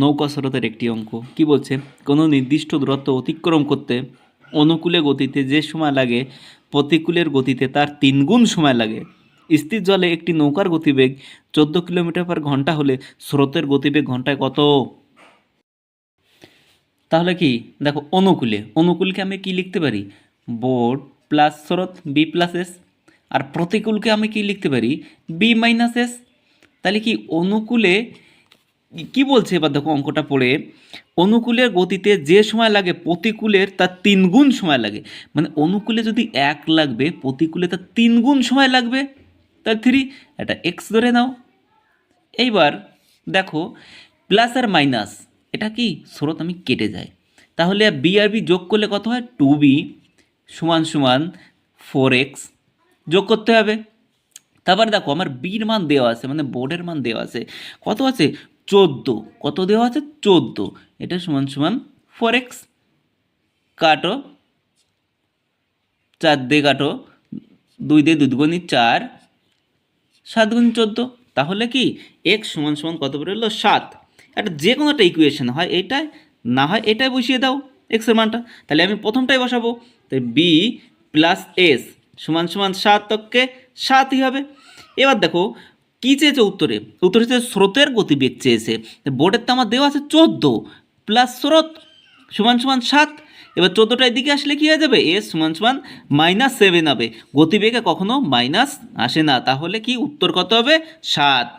নৌকা স্রোতের একটি অঙ্ক। কি বলছে? কোনো নির্দিষ্ট দূরত্ব অতিক্রম করতে অনুকূলে গতিতে যে সময় লাগে, প্রতিকূলের গতিতে তার তিনগুণ সময় লাগে। স্থির জলে একটি নৌকার গতিবেগ চোদ্দ কিলোমিটার পার ঘণ্টা হলে স্রোতের গতিবেগ ঘন্টায় কত? তাহলে কি? দেখো, অনুকূলে। অনুকূলকে আমি কি লিখতে পারি? বোর্ড প্লাস স্রোত বি প্লাস এস আর প্রতিকূলকে আমি কি লিখতে পারি? বি মাইনাস এস তাহলে কি? অনুকূলে কি বলছে এবার দেখো অঙ্কটা পড়ে? অনুকূলের গতিতে যে সময় লাগে প্রতিকূলের তার তিন গুণ সময় লাগে। মানে অনুকূলে যদি এক লাগবে, প্রতিকূলে তার তিন গুণ সময় লাগবে। তার থ্রি, এটা এক্স ধরে নাও। এইবার দেখো, প্লাস আর মাইনাস, এটা কি? স্রোত আমি কেটে যায় তাহলে বি আর বি যোগ করলে কত হয়? টু বি সমান সমান ফোর এক্স যোগ করতে হবে। তারপর দেখো, আমার বির মান দেওয়া আছে মানে বোর্ডের মান দেওয়া আছে। কত আছে? চোদ্দ। কত দেওয়া আছে? চোদ্দ। এটা সমান সমান ফোর এক্স কাটো। চার দিয়ে কাটো। দুই দিয়ে দুই দুগুণি চার। সাত গুণ চোদ্দ। তাহলে কি? এক্স সমান সমান কত বেরোলো সাত। একটা যে কোনো একটা ইকুয়েশন হয় এইটাই না হয় এটাই বসিয়ে দাও এক্সের মানটা। তাহলে আমি প্রথমটাই বসাবো। তাই বি প্লাস এস সমান সমান সাত তককে সাতই হবে। এবার দেখো কী চেয়েছে উত্তরে? উত্তরে চেয়েছে স্রোতের গতিবেগ চেয়েছে। বোর্ডের তো আমার দেওয়া আছে চোদ্দ প্লাস স্রোত, সমান সমান সাত। এবার চোদ্দোটা এদিকে আসলে কী হয়ে যাবে? এস সমান সমান মাইনাস সেভেন হবে। গতিবেগে কখনো মাইনাস আসে না। তাহলে কি উত্তর কত হবে? সাত।